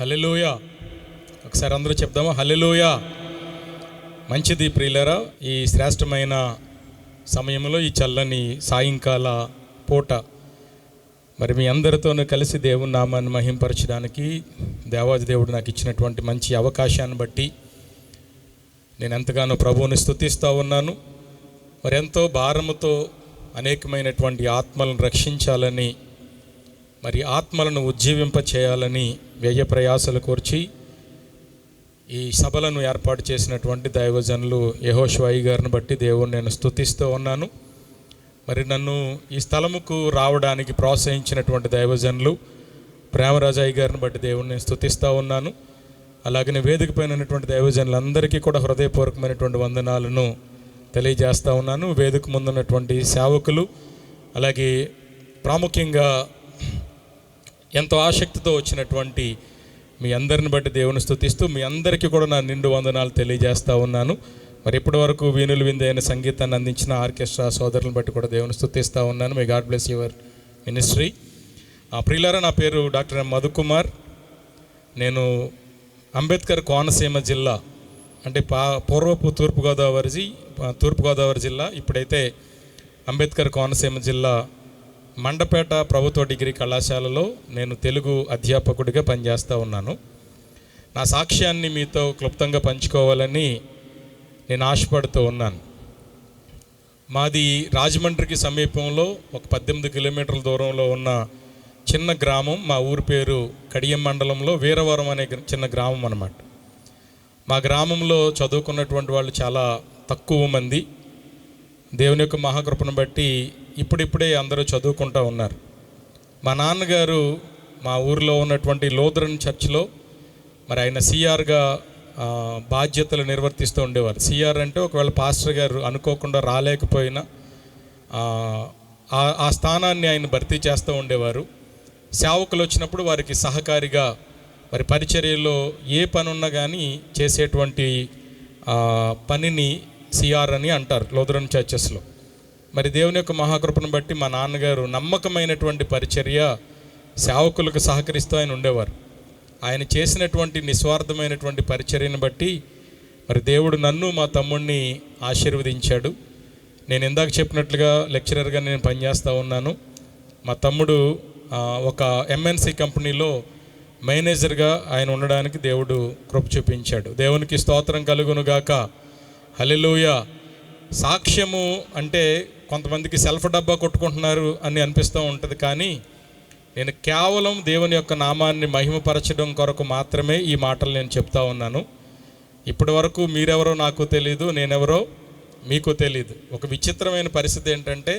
Hallelujah ఒకసారి అందరూ చెప్దామా? Hallelujah మంచిది ప్రియులరా ఈ శ్రేష్టమైన సమయంలో ఈ చల్లని సాయంకాల పూట మరి మీ అందరితోనూ కలిసి దేవుని నామాన్ని మహింపరచడానికి దేవాది దేవుడు నాకు ఇచ్చినటువంటి మంచి అవకాశాన్ని బట్టి నేను ఎంతగానో ప్రభువుని స్తుతిస్తూ ఉన్నాను. మరి ఎంతో భారముతో అనేకమైనటువంటి ఆత్మలను రక్షించాలని మరి ఆత్మలను ఉజ్జీవింప చేయాలని వ్యయ ప్రయాసలు కోర్చి ఈ సభలను ఏర్పాటు చేసినటువంటి దైవజనులు యహోష్వాయి గారిని బట్టి దేవుణ్ణి నేను స్థుతిస్తూ ఉన్నాను. మరి నన్ను ఈ స్థలముకు రావడానికి ప్రోత్సహించినటువంటి దైవజనులు ప్రేమరాజాయి గారిని బట్టి దేవుణ్ణి నేను స్థుతిస్తూ ఉన్నాను. అలాగనే వేదిక పైన ఉన్నటువంటి దైవజనులందరికీ కూడా హృదయపూర్వకమైనటువంటి వందనాలను తెలియజేస్తూ ఉన్నాను. వేదిక ముందున్నటువంటి సేవకులు అలాగే ప్రాముఖ్యంగా ఎంతో ఆసక్తితో వచ్చినటువంటి మీ అందరిని బట్టి దేవుని స్థుతిస్తూ మీ అందరికీ కూడా నా నిండు వందనాలు తెలియజేస్తూ ఉన్నాను. మరి ఇప్పటి వరకు వీణులు విందైన సంగీతాన్ని అందించిన ఆర్కెస్ట్రా సోదరులను బట్టి కూడా దేవుని స్థుతిస్తూ ఉన్నాను. మీ గాడ్ బ్లెస్ యువర్ మినిస్ట్రీ ఆ ప్రియులారా నా పేరు డాక్టర్ ఎం మధుకుమార్. నేను అంబేద్కర్ కోనసీమ జిల్లా అంటే పా పూర్వపు తూర్పుగోదావరి తూర్పుగోదావరి జిల్లా ఇప్పుడైతే అంబేద్కర్ కోనసీమ జిల్లా మండపేట ప్రభుత్వ డిగ్రీ కళాశాలలో నేను తెలుగు అధ్యాపకుడిగా పనిచేస్తూ ఉన్నాను. నా సాక్ష్యాన్ని మీతో క్లుప్తంగా పంచుకోవాలని నేను ఆశపడుతూ ఉన్నాను. మాది రాజమండ్రికి సమీపంలో ఒక పద్దెనిమిది కిలోమీటర్ల దూరంలో ఉన్న చిన్న గ్రామం. మా ఊరి పేరు కడియం మండలంలో వీరవరం అనే చిన్న గ్రామం అన్నమాట. మా గ్రామంలో చదువుకున్నటువంటి వాళ్ళు చాలా తక్కువ మంది. దేవుని యొక్క మహాకృపను బట్టి ఇప్పుడిప్పుడే అందరూ చదువుకుంటూ ఉన్నారు. మా నాన్నగారు మా ఊరిలో ఉన్నటువంటి లోదరన్ చర్చ్లో మరి ఆయన సిఆర్గా బాధ్యతలు నిర్వర్తిస్తూ ఉండేవారు. సిఆర్ అంటే ఒకవేళ పాస్టర్ గారు అనుకోకుండా రాలేకపోయినా ఆ, ఆ- స్థానాన్ని ఆయన భర్తీ చేస్తూ ఉండేవారు. సేవకులు వచ్చినప్పుడు వారికి సహకారిగా మరి పరిచర్యలో ఏ పని ఉన్నా కానీ చేసేటువంటి పనిని సిఆర్ అని అంటారు లోదరన్ చర్చెస్లో. మరి దేవుని యొక్క మహాకృపను బట్టి మా నాన్నగారు నమ్మకమైనటువంటి పరిచర్య సేవకులకు సహకరిస్తూ ఆయన ఉండేవారు. ఆయన చేసినటువంటి నిస్వార్థమైనటువంటి పరిచర్యను బట్టి మరి దేవుడు నన్ను మా తమ్ముడిని ఆశీర్వదించాడు. నేను ఇందాక చెప్పినట్లుగా లెక్చరర్గా నేను పనిచేస్తూ ఉన్నాను. మా తమ్ముడు ఒక ఎంఎన్సి కంపెనీలో మేనేజర్గా ఆయన ఉండడానికి దేవుడు కృప చూపించాడు. దేవునికి స్తోత్రం కలుగునుగాక హల్లెలూయ. సాక్ష్యము అంటే కొంతమందికి సెల్ఫ్ డబ్బా కొట్టుకుంటున్నారు అని అనిపిస్తూ ఉంటుంది కానీ నేను కేవలం దేవుని యొక్క నామాన్ని మహిమపరచడం కొరకు మాత్రమే ఈ మాటలు నేను చెప్తా ఉన్నాను. ఇప్పటి వరకు మీరెవరో నాకు తెలీదు నేనెవరో మీకు తెలీదు. ఒక విచిత్రమైన పరిస్థితి ఏంటంటే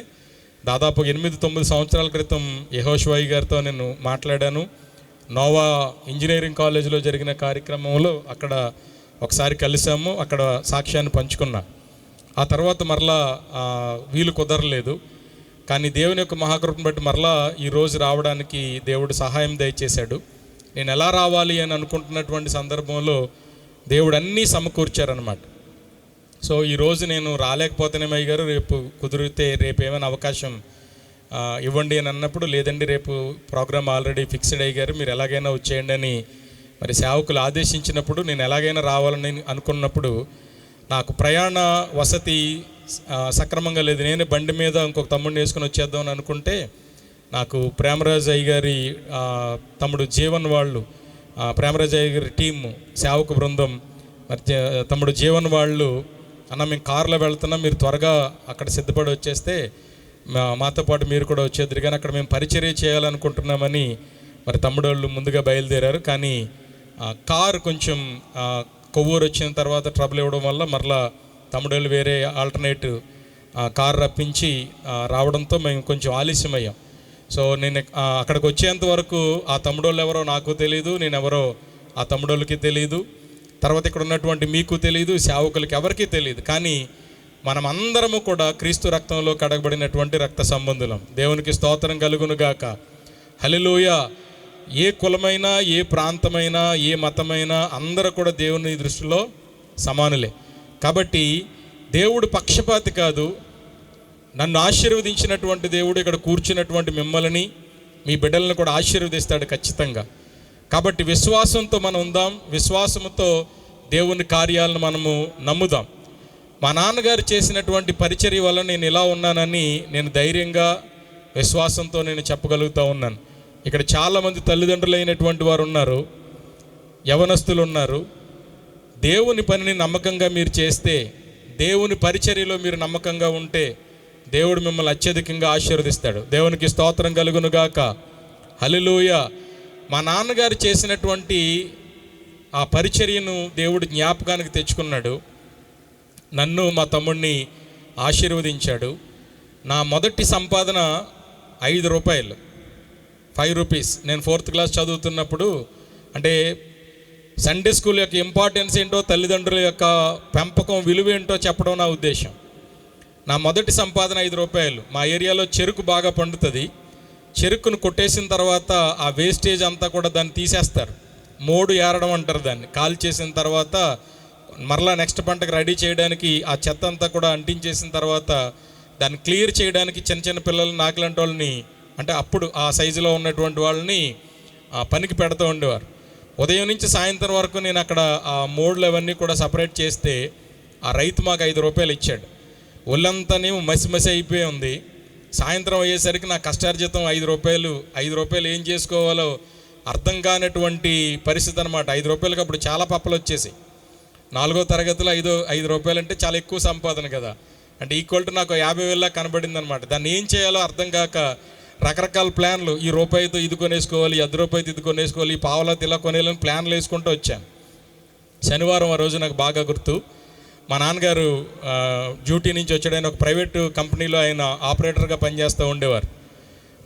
దాదాపు ఎనిమిది తొమ్మిది సంవత్సరాల క్రితం యహోష్వాయి గారితో నేను మాట్లాడాను. నోవా ఇంజనీరింగ్ కాలేజీలో జరిగిన కార్యక్రమంలో అక్కడ ఒకసారి కలిసాము అక్కడ సాక్ష్యాన్ని పంచుకున్నా. ఆ తర్వాత మరలా వీలు కుదరలేదు. కానీ దేవుని యొక్క మహాకృపను బట్టి మరలా ఈరోజు రావడానికి దేవుడు సహాయం దయచేశాడు. నేను ఎలా రావాలి అని అనుకుంటున్నటువంటి సందర్భంలో దేవుడు అన్నీ సమకూర్చారనమాట సో ఈరోజు నేను రాలేకపోతేనేమయ్య గారు రేపు కుదిరితే రేపు ఏమైనా అవకాశం ఇవ్వండి అని అన్నప్పుడు లేదండి రేపు ప్రోగ్రామ్ ఆల్రెడీ ఫిక్స్డ్ అయ్యారు మీరు ఎలాగైనా వచ్చేయండి అని మరి సేవకులు ఆదేశించినప్పుడు నేను ఎలాగైనా రావాలని అనుకున్నప్పుడు నాకు ప్రయాణ వసతి సక్రమంగా లేదు. నేను బండి మీద ఇంకొక తమ్ముడిని వేసుకొని వచ్చేద్దాం అని అనుకుంటే నాకు ప్రేమరాజ్ అయ్య గారి తమ్ముడు జీవన్ వాళ్ళు ప్రేమరాజ్ అయ్య గారి టీము సేవక బృందం మరి తమ్ముడు జీవన్ వాళ్ళు అన్న మేము కారులో వెళ్తున్నాం మీరు త్వరగా అక్కడ సిద్ధపడి వచ్చేస్తే మా మాతో పాటు మీరు కూడా వచ్చేద్దరు. కానీ అక్కడ మేము పరిచర్య చేయాలనుకుంటున్నామని మరి తమ్ముడు వాళ్ళు ముందుగా బయలుదేరారు. కానీ కారు కొంచెం కొవ్వూరు వచ్చిన తర్వాత ట్రబుల్ ఇవ్వడం వల్ల మరలా తమ్ముడు వేరే ఆల్టర్నేటివ్ కారు రప్పించి రావడంతో మేము కొంచెం ఆలస్యమయ్యాం. సో నేను అక్కడికి వచ్చేంత వరకు ఆ తమ్ముడోళ్ళు ఎవరో నాకు తెలియదు నేను ఎవరో ఆ తమ్ముడోళ్ళకి తెలియదు తర్వాత ఇక్కడ ఉన్నటువంటి మీకు తెలియదు సేవకులకి ఎవరికీ తెలియదు కానీ మనం అందరము కూడా క్రీస్తు రక్తంలో కడగబడినటువంటి రక్త సంబంధులం. దేవునికి స్తోత్రం కలుగును గాక. హలిలోయ ఏ కులమైనా ఏ ప్రాంతమైనా ఏ మతమైనా అందరూ కూడా దేవుని దృష్టిలో సమానులే. కాబట్టి దేవుడు పక్షపాతి కాదు. నన్ను ఆశీర్వదించినటువంటి దేవుడు ఇక్కడ కూర్చున్నటువంటి మిమ్మల్ని మీ బిడ్డలను కూడా ఆశీర్వదిస్తాడు ఖచ్చితంగా. కాబట్టి విశ్వాసంతో మనం ఉందాం. విశ్వాసంతో దేవుని కార్యాలను మనము నమ్ముదాం. మా నాన్నగారు చేసినటువంటి పరిచర్య వల్ల నేను ఇలా ఉన్నానని నేను ధైర్యంగా విశ్వాసంతో నేను చెప్పగలుగుతూ ఉన్నాను. ఇక్కడ చాలామంది తల్లిదండ్రులైనటువంటి వారు ఉన్నారు యవనస్తులు ఉన్నారు. దేవుని పనిని నమ్మకంగా మీరు చేస్తే దేవుని పరిచర్యలో మీరు నమ్మకంగా ఉంటే దేవుడు మిమ్మల్ని అత్యధికంగా ఆశీర్వదిస్తాడు. దేవునికి స్తోత్రం కలుగును గాక హలిలోయ మా నాన్నగారు చేసినటువంటి ఆ పరిచర్యను దేవుడు జ్ఞాపకానికి తెచ్చుకున్నాడు. నన్ను మా తమ్ముడిని ఆశీర్వదించాడు. నా మొదటి సంపాదన ఐదు రూపాయలు. Five rupees. నేను ఫోర్త్ క్లాస్ చదువుతున్నప్పుడు అంటే సండే స్కూల్ యొక్క ఇంపార్టెన్స్ ఏంటో తల్లిదండ్రుల యొక్క పెంపకం విలువ ఏంటో చెప్పడం నా ఉద్దేశం. నా మొదటి సంపాదన ఐదు రూపాయలు. మా ఏరియాలో చెరుకు బాగా పండుతుంది. చెరుకును కొట్టేసిన తర్వాత ఆ వేస్టేజ్ అంతా కూడా దాన్ని తీసేస్తారు. మోడు ఏరడం అంటారు దాన్ని. కాల్ చేసిన తర్వాత మరలా నెక్స్ట్ పంటకు రెడీ చేయడానికి ఆ చెత్త అంతా కూడా అంటించేసిన తర్వాత దాన్ని క్లియర్ చేయడానికి చిన్న చిన్న పిల్లలు నాకులాంటి వాళ్ళని అంటే అప్పుడు ఆ సైజులో ఉన్నటువంటి వాళ్ళని ఆ పనికి పెడుతూ ఉండేవారు. ఉదయం నుంచి సాయంత్రం వరకు నేను అక్కడ ఆ మోడ్లు అవన్నీ కూడా సపరేట్ చేస్తే ఆ రైతు మాకు ఐదు రూపాయలు ఇచ్చాడు. ఒళ్ళంతానేమో మసి మసి అయిపోయి ఉంది. సాయంత్రం అయ్యేసరికి నా కష్టార్జితం ఐదు రూపాయలు ఐదు రూపాయలు ఏం చేసుకోవాలో అర్థం కానటువంటి పరిస్థితి అనమాట ఐదు రూపాయలకి అప్పుడు చాలా పప్పలు వచ్చేసి నాలుగో తరగతిలో ఐదో ఐదు రూపాయలు అంటే చాలా ఎక్కువ సంపాదన కదా. అంటే ఈక్వల్ టు నాకు యాభై వేల కనబడింది అనమాట దాన్ని ఏం చేయాలో అర్థం కాక రకరకాల ప్లాన్లు. ఈ రూపాయితో ఇది కొనేసుకోవాలి అది రూపాయితో ఇది కొనేసుకోవాలి ఈ పావులతో ఇలా కొనేయాలని ప్లాన్లు వేసుకుంటూ వచ్చాను శనివారం ఆ రోజు నాకు బాగా గుర్తు. మా నాన్నగారు డ్యూటీ నుంచి వచ్చాడు. ఒక ప్రైవేట్ కంపెనీలో ఆయన ఆపరేటర్గా పనిచేస్తూ ఉండేవారు.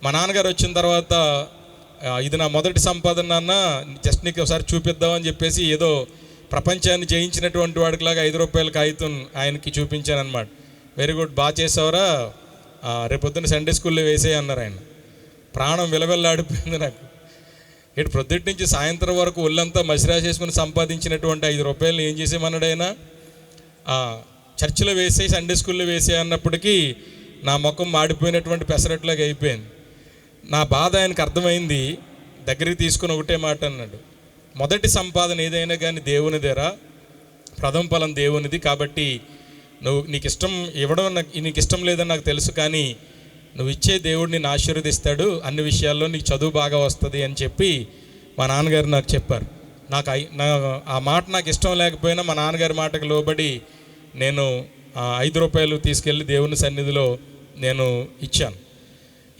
మా నాన్నగారు వచ్చిన తర్వాత ఇది నా మొదటి సంపాదన అన్న జస్ట్ నీకు ఒకసారి చూపిద్దామని చెప్పేసి ఏదో ప్రపంచాన్ని జయించినటువంటి వాడికిలాగా ఐదు రూపాయల కాగితం ఆయనకి చూపించాను అనమాట వెరీ గుడ్ బాగా చేసావరా. రేపొద్దున సండే స్కూల్లో వేసేయి అన్నారు ఆయన. ప్రాణం విలవెల్లాడిపోయింది నాకు. ఇటు ప్రొద్దుటి నుంచి సాయంత్రం వరకు ఒళ్ళంతా మసిరా చేసుకుని సంపాదించినటువంటి ఐదు రూపాయలు ఏం చేసేమన్నాడైనా చర్చిలో వేసే సండే స్కూల్లో వేసే అన్నప్పటికీ నా ముఖం మాడిపోయినటువంటి పెసరట్లాగా అయిపోయింది. నా బాధ ఆయనకు అర్థమైంది దగ్గరికి తీసుకుని ఒకటే మాట అన్నాడు. మొదటి సంపాదన ఏదైనా కానీ దేవునిదేరా ప్రథమ ఫలం దేవునిది కాబట్టి నువ్వు నీకు ఇష్టం ఇవ్వడం నాకు నీకు ఇష్టం లేదని నాకు తెలుసు కానీ నువ్వు ఇచ్చే దేవుడు ఆశీర్వదిస్తాడు అన్ని విషయాల్లో నీకు చదువు బాగా వస్తుంది అని చెప్పి మా నాన్నగారు నాకు చెప్పారు. నాకు ఐ- నా ఆ మాట నాకు ఇష్టం లేకపోయినా మా నాన్నగారి మాటకు లోబడి నేను ఐదు రూపాయలు తీసుకెళ్ళి దేవుని సన్నిధిలో నేను ఇచ్చాను.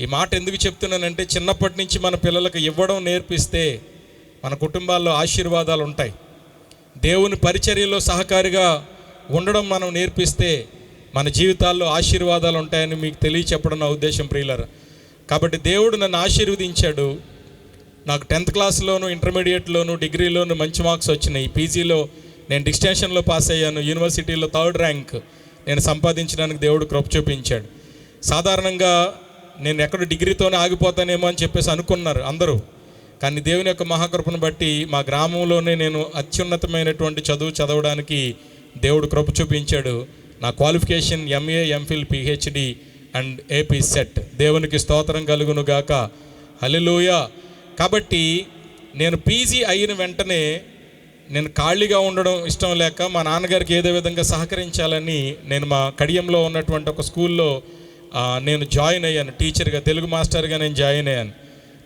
ఈ మాట ఎందుకు చెప్తున్నానంటే చిన్నప్పటి నుంచి మన పిల్లలకు ఇవ్వడం నేర్పిస్తే మన కుటుంబాల్లో ఆశీర్వాదాలు ఉంటాయి. దేవుని పరిచర్యలో సహకారిగా ఉండడం మనం నేర్పిస్తే మన జీవితాల్లో ఆశీర్వాదాలు ఉంటాయని మీకు తెలియచెప్పడం నా ఉద్దేశం ప్రియులర్. కాబట్టి దేవుడు నన్ను ఆశీర్వదించాడు. నాకు టెన్త్ క్లాస్లోను ఇంటర్మీడియట్లోను డిగ్రీలోను మంచి మార్క్స్ వచ్చినాయి. పీజీలో నేను డిస్టెన్షన్లో పాస్ అయ్యాను. యూనివర్సిటీలో థర్డ్ ర్యాంక్ నేను సంపాదించడానికి దేవుడు కృప చూపించాడు. సాధారణంగా నేను ఎక్కడ డిగ్రీతోనే ఆగిపోతానేమో అని చెప్పేసి అనుకున్నారు అందరూ. కానీ దేవుని యొక్క మహాకృపను బట్టి మా గ్రామంలోనే నేను అత్యున్నతమైనటువంటి చదువు చదవడానికి దేవుడు కృప చూపించాడు. నా qualification MA MPhil PhD and AP SET దేవునికి స్తోత్రం కలుగును గాక. హల్లెలూయ. కాబట్టి నేను పీజీ అయిన వెంటనే నేను ఖాళీగా ఉండడం ఇష్టం లేక మా నాన్నగారికి ఏదో విధంగా సహకరించాలని నేను మా కడియంలో ఉన్నటువంటి ఒక స్కూల్లో నేను జాయిన్ అయ్యాను. టీచర్గా తెలుగు మాస్టర్గా నేను జాయిన్ అయ్యాను.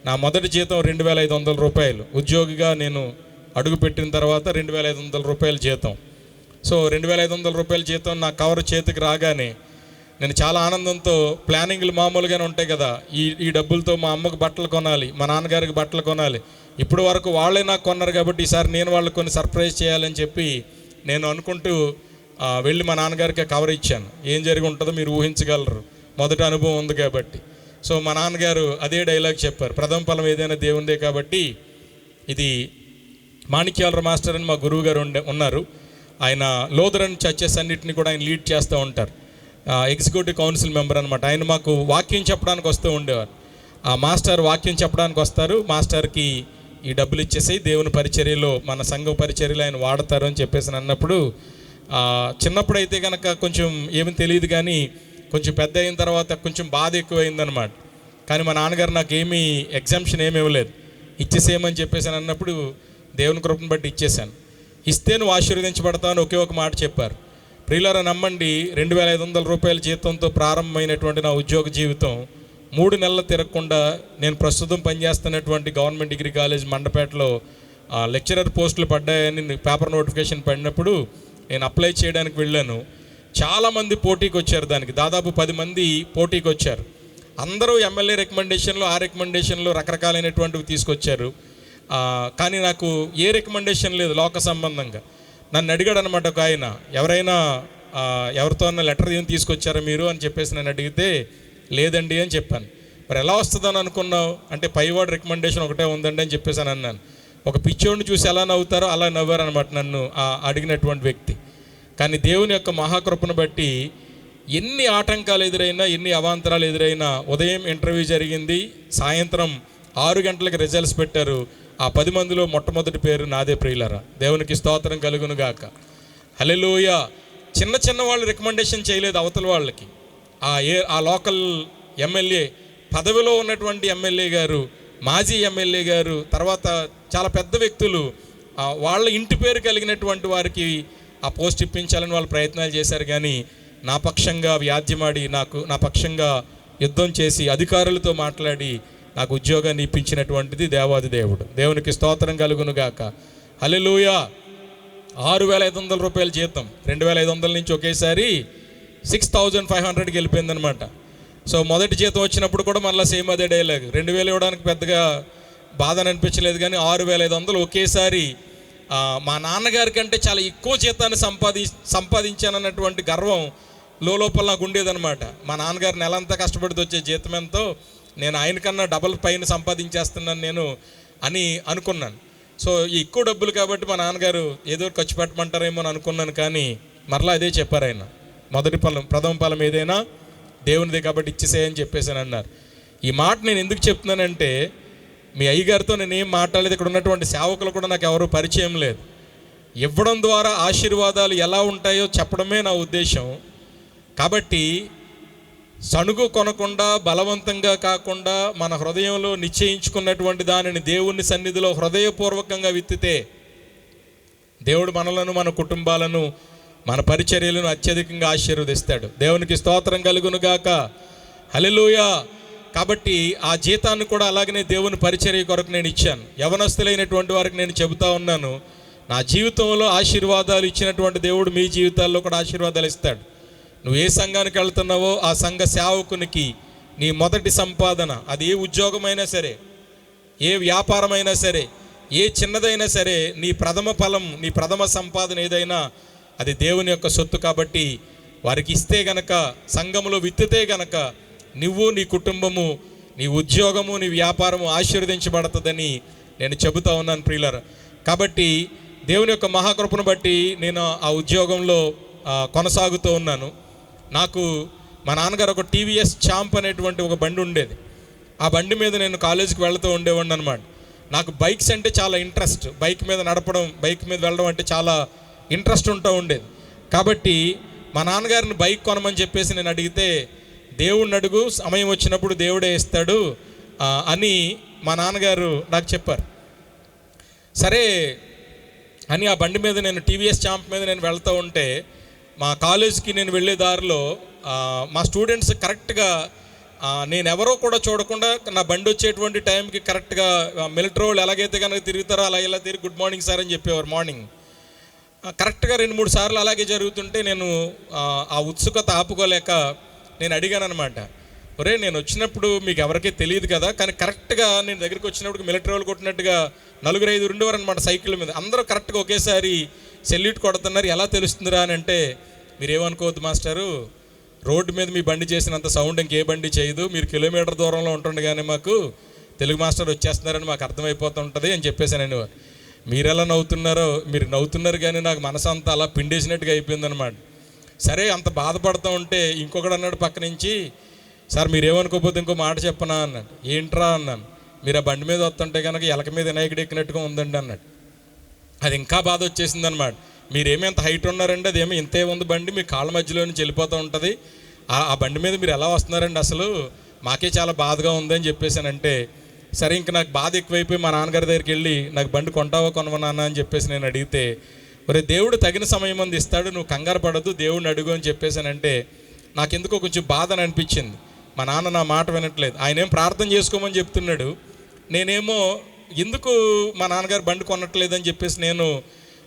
నా మొదటి జీతం రెండు వేల ఐదు వందల రూపాయలు. ఉద్యోగిగా నేను అడుగుపెట్టిన తర్వాత రెండు వేల ఐదు వందల రూపాయల జీతం. సో రెండు వేల ఐదు వందల రూపాయల జీతం నా కవర్ చేతికి రాగానే నేను చాలా ఆనందంతో ప్లానింగ్లు మామూలుగానే ఉంటాయి కదా. ఈ ఈ డబ్బులతో మా అమ్మకు బట్టలు కొనాలి మా నాన్నగారికి బట్టలు కొనాలి. ఇప్పుడు వరకు వాళ్ళే నాకు కొన్నారు కాబట్టి ఈసారి నేను వాళ్ళకి కొన్ని సర్ప్రైజ్ చేయాలని చెప్పి నేను అనుకుంటూ వెళ్ళి మా నాన్నగారికి కవర్ ఇచ్చాను. ఏం జరిగి ఉంటుందో మీరు ఊహించగలరు. మొదటి అనుభవం ఉంది కాబట్టి. సో మా నాన్నగారు అదే డైలాగ్ చెప్పారు. ప్రథమ ఫలం ఏదైనా దేవుందే కాబట్టి ఇది మాణిక్యాలర మాస్టర్ అని మా గురువు గారు ఉండే ఉన్నారు. ఆయన లోదరన్ చర్చెస్ అన్నిటిని కూడా ఆయన లీడ్ చేస్తూ ఉంటారు. ఎగ్జిక్యూటివ్ కౌన్సిల్ మెంబర్ అనమాట ఆయన మాకు వాక్యం చెప్పడానికి వస్తూ ఉండేవారు. ఆ మాస్టర్ వాక్యం చెప్పడానికి వస్తారు. మాస్టర్కి ఈ డబ్బులు ఇచ్చేసి దేవుని పరిచర్యలో మన సంఘ పరిచర్యలు ఆయన వాడతారు అని చెప్పేసి అన్నప్పుడు చిన్నప్పుడైతే కనుక కొంచెం ఏమీ తెలియదు కానీ కొంచెం పెద్ద అయిన తర్వాత కొంచెం బాధ ఎక్కువైందనమాట కానీ మా నాన్నగారు నాకు ఏమీ ఎగ్జామ్షన్ ఏమి ఇవ్వలేదు. ఇచ్చేసేయమని చెప్పేసి అన్నప్పుడు దేవుని కృపను బట్టి ఇచ్చేసాను ఇస్తే నువ్వు ఆశీర్వదించబడతావు అని ఒకే ఒక మాట చెప్పారు. ప్రియులారా నమ్మండి రెండు వేల ఐదు వందల రూపాయల జీతంతో ప్రారంభమైనటువంటి నా ఉద్యోగ జీవితం మూడు నెలలు తిరగకుండా నేను ప్రస్తుతం పనిచేస్తున్నటువంటి గవర్నమెంట్ డిగ్రీ కాలేజ్ మండపేటలో ఆ, లెక్చరర్ పోస్టులు పడ్డాయని పేపర్ నోటిఫికేషన్ పడినప్పుడు నేను అప్లై చేయడానికి వెళ్ళాను. చాలామంది పోటీకి వచ్చారు దానికి. దాదాపు పది మంది పోటీకి వచ్చారు. అందరూ ఎమ్మెల్యే రికమెండేషన్లు ఆ రికమెండేషన్లు రకరకాలైనటువంటివి తీసుకొచ్చారు. కానీ నాకు ఏ రికమెండేషన్ లేదు లోక సంబంధంగా. నన్ను అడిగాడు అనమాట ఒక ఆయన ఎవరైనా ఎవరితో అన్న లెటర్ ఏం తీసుకొచ్చారా మీరు? అని చెప్పేసి నన్ను అడిగితే లేదండి అని చెప్పాను. మరి ఎలా వస్తుందని అనుకున్నావు? అంటే పైవాడు రికమెండేషన్ ఒకటే ఉందండి అని చెప్పేసి అని అన్నాను. ఒక పిచ్చోడిని చూసి ఎలా నవ్వుతారో అలా నవ్వారనమాట నన్ను అడిగినటువంటి వ్యక్తి. కానీ దేవుని యొక్క మహాకృపను బట్టి ఎన్ని ఆటంకాలు ఎదురైనా ఎన్ని అవాంతరాలు ఎదురైనా ఉదయం ఇంటర్వ్యూ జరిగింది సాయంత్రం ఆరు గంటలకు రిజల్ట్స్ పెట్టారు. ఆ పది మందిలో మొట్టమొదటి పేరు నాదే ప్రియులరా. దేవునికి స్తోత్రం కలుగును గాక. హలెలోయ చిన్న చిన్న వాళ్ళు రికమెండేషన్ చేయలేదు అవతల వాళ్ళకి. ఆ ఏ ఆ లోకల్ ఎమ్మెల్యే పదవిలో ఉన్నటువంటి ఎమ్మెల్యే గారు మాజీ ఎమ్మెల్యే గారు తర్వాత చాలా పెద్ద వ్యక్తులు వాళ్ళ ఇంటి పేరు కలిగినటువంటి వారికి ఆ పోస్ట్ ఇప్పించాలని వాళ్ళు ప్రయత్నాలు చేశారు కానీ నా పక్షంగా వ్యాధ్యమాడి నాకు నా పక్షంగా యుద్ధం చేసి అధికారులతో మాట్లాడి నాకు ఉద్యోగాన్ని ఇప్పించినటువంటిది దేవాది దేవుడు. దేవునికి స్తోత్రం కలుగును గాక. హల్లెలూయా. ఆరు వేల ఐదు వందల రూపాయల జీతం. రెండు వేల ఐదు వందల నుంచి ఒకేసారి సిక్స్ థౌజండ్ ఫైవ్ హండ్రెడ్కి వెళ్ళిపోయిందనమాట సో మొదటి జీతం వచ్చినప్పుడు కూడా మళ్ళీ సేమ్ అదే డైలాగ్. రెండు వేలు ఇవ్వడానికి పెద్దగా బాధ అనిపించలేదు కానీ ఆరు వేల ఐదు వందలు ఒకేసారి మా నాన్నగారి కంటే చాలా ఎక్కువ జీతాన్ని సంపాది సంపాదించానన్నటువంటి గర్వం లోపల నాకు ఉండేదనమాట మా నాన్నగారు నెలంతా కష్టపడితే వచ్చే జీతం ఎంతో నేను ఆయన కన్నా డబల్ పైన సంపాదించేస్తున్నాను నేను అని అనుకున్నాను. సో ఎక్కువ డబ్బులు కాబట్టి మా నాన్నగారు ఏదో ఖర్చు పెట్టమంటారేమో అని అనుకున్నాను కానీ మరలా అదే చెప్పారు ఆయన. మొదటి ఫలం ప్రథమ ఫలం ఏదైనా దేవునిదే కాబట్టి ఇచ్చేసేయని చెప్పేసి అన్నారు. ఈ మాట నేను ఎందుకు చెప్తున్నానంటే మీ అయ్యగారితో నేను ఏం మాట్లాడలేదు ఇక్కడ ఉన్నటువంటి సేవకులు కూడా నాకు ఎవరు పరిచయం లేదు. ఇవ్వడం ద్వారా ఆశీర్వాదాలు ఎలా ఉంటాయో చెప్పడమే నా ఉద్దేశం. కాబట్టి సణుగు కొనకుండా బలవంతంగా కాకుండా మన హృదయంలో నిశ్చయించుకున్నటువంటి దానిని దేవుని సన్నిధిలో హృదయపూర్వకంగా విత్తితే దేవుడు మనలను మన కుటుంబాలను మన పరిచర్యలను అత్యధికంగా ఆశీర్వదిస్తాడు. దేవునికి స్తోత్రం కలుగును గాక. కాబట్టి ఆ జీతాన్ని కూడా అలాగనే దేవుని పరిచర్య కొరకు నేను ఇచ్చాను. యవనస్తులైనటువంటి వారికి నేను చెబుతా ఉన్నాను నా జీవితంలో ఆశీర్వాదాలు ఇచ్చినటువంటి దేవుడు మీ జీవితాల్లో కూడా ఆశీర్వాదాలు ఇస్తాడు. నువ్వు ఏ సంఘానికి వెళ్తున్నావో ఆ సంఘ సేవకునికి నీ మొదటి సంపాదన. అది ఏ ఉద్యోగమైనా సరే ఏ వ్యాపారమైనా సరే ఏ చిన్నదైనా సరే నీ ప్రథమ ఫలం నీ ప్రథమ సంపాదన ఏదైనా అది దేవుని యొక్క సొత్తు కాబట్టి వారికి ఇస్తే గనక సంఘములో విత్తితే గనక నువ్వు నీ కుటుంబము నీ ఉద్యోగము నీ వ్యాపారము ఆశీర్వదించబడుతుందని నేను చెబుతా ఉన్నాను ప్రియులర్. కాబట్టి దేవుని యొక్క మహాకృపను బట్టి నేను ఆ ఉద్యోగంలో కొనసాగుతూ ఉన్నాను. నాకు మా నాన్నగారు ఒక టీవీఎస్ చాంప్ అనేటువంటి ఒక బండి ఉండేది. ఆ బండి మీద నేను కాలేజీకి వెళ్తూ ఉండేవాడిని అనమాట నాకు బైక్స్ అంటే చాలా ఇంట్రెస్ట్. బైక్ మీద నడపడం బైక్ మీద వెళ్ళడం అంటే చాలా ఇంట్రెస్ట్ ఉంటూ ఉండేది. కాబట్టి మా నాన్నగారిని బైక్ కొనమని చెప్పేసి నేను అడిగితే దేవుడిని అడుగు సమయం వచ్చినప్పుడు దేవుడే ఇస్తాడు అని మా నాన్నగారు నాకు చెప్పారు. సరే అని ఆ బండి మీద నేను టీవీఎస్ చాంప్ మీద నేను వెళ్తూ ఉంటే మా కాలేజ్కి నేను వెళ్ళే దారిలో మా స్టూడెంట్స్ కరెక్ట్గా నేను ఎవరో కూడా చూడకుండా నా బండి వచ్చేటువంటి టైంకి కరెక్ట్గా మిలిటరీ వాళ్ళు ఎలాగైతే కనుక తిరుగుతారో అలా ఇలా తిరిగి గుడ్ మార్నింగ్ సార్ అని చెప్పేవారు మార్నింగ్ కరెక్ట్గా రెండు మూడు సార్లు అలాగే జరుగుతుంటే నేను ఆ, ఆ ఉత్సుకత ఆపుకోలేక నేను అడిగాను అనమాట ఒరే నేను వచ్చినప్పుడు మీకు ఎవరికీ తెలియదు కదా కానీ కరెక్ట్గా నేను దగ్గరికి వచ్చినప్పుడు మిలిటరీ వాళ్ళు కొట్టినట్టుగా నలుగురు ఐదు ఉండేవారు అనమాట సైకిల్ మీద. అందరూ కరెక్ట్గా ఒకేసారి సెల్యూట్ కొడుతున్నారు. ఎలా తెలుస్తుందిరా అని అంటే మీరేమనుకోవద్దు మాస్టరు రోడ్డు మీద మీ బండి చేసినంత సౌండ్ ఇంకే బండి చేయదు. మీరు కిలోమీటర్ దూరంలో ఉంటుండగానే మాకు తెలుగు మాస్టర్ వచ్చేస్తున్నారని మాకు అర్థమైపోతూ ఉంటుంది అని చెప్పేసానండి మీరు ఎలా నవ్వుతున్నారో మీరు నవ్వుతున్నారు కానీ నాకు మనసు అంతా అలా పిండేసినట్టుగా అయిపోయిందనమాట సరే అంత బాధపడుతూ ఉంటే ఇంకొకడు అన్నాడు పక్క నుంచి సార్ మీరేమనుకోకపోతే ఇంకో మాట చెప్పనా? అన్నాడు. ఏంట్రా? అన్నాను. మీరు ఆ బండి మీద వస్తుంటే కనుక ఎలక మీద వినాయకుడు ఎక్కినట్టుగా ఉందండి అన్నాడు. అది ఇంకా బాధ వచ్చేసింది అనమాట మీరేమి ఎంత హైట్ ఉన్నారండి అదేమో ఇంతే ఉంది బండి మీ కాళ్ళ మధ్యలో నుంచి వెళ్ళిపోతూ ఉంటుంది. ఆ ఆ బండి మీద మీరు ఎలా వస్తున్నారండి అసలు? మాకే చాలా బాధగా ఉందని చెప్పేసానంటే సరే ఇంక నాకు బాధ ఎక్కువైపోయి మా నాన్నగారి దగ్గరికి వెళ్ళి నాకు బండి కొంటావా కొనవనానా అని చెప్పేసి నేను అడిగితే ఒరే దేవుడు తగిన సమయం మంది ఇస్తాడు నువ్వు కంగారు పడద్దు దేవుడిని అడుగు అని చెప్పేసానంటే నాకెందుకో కొంచెం బాధ అని అనిపించింది. మా నాన్న నా మాట వినట్లేదు. ఆయన ఏం ప్రార్థన చేసుకోమని చెప్తున్నాడు నేనేమో ఎందుకు మా నాన్నగారు బండి కొనట్లేదని చెప్పేసి నేను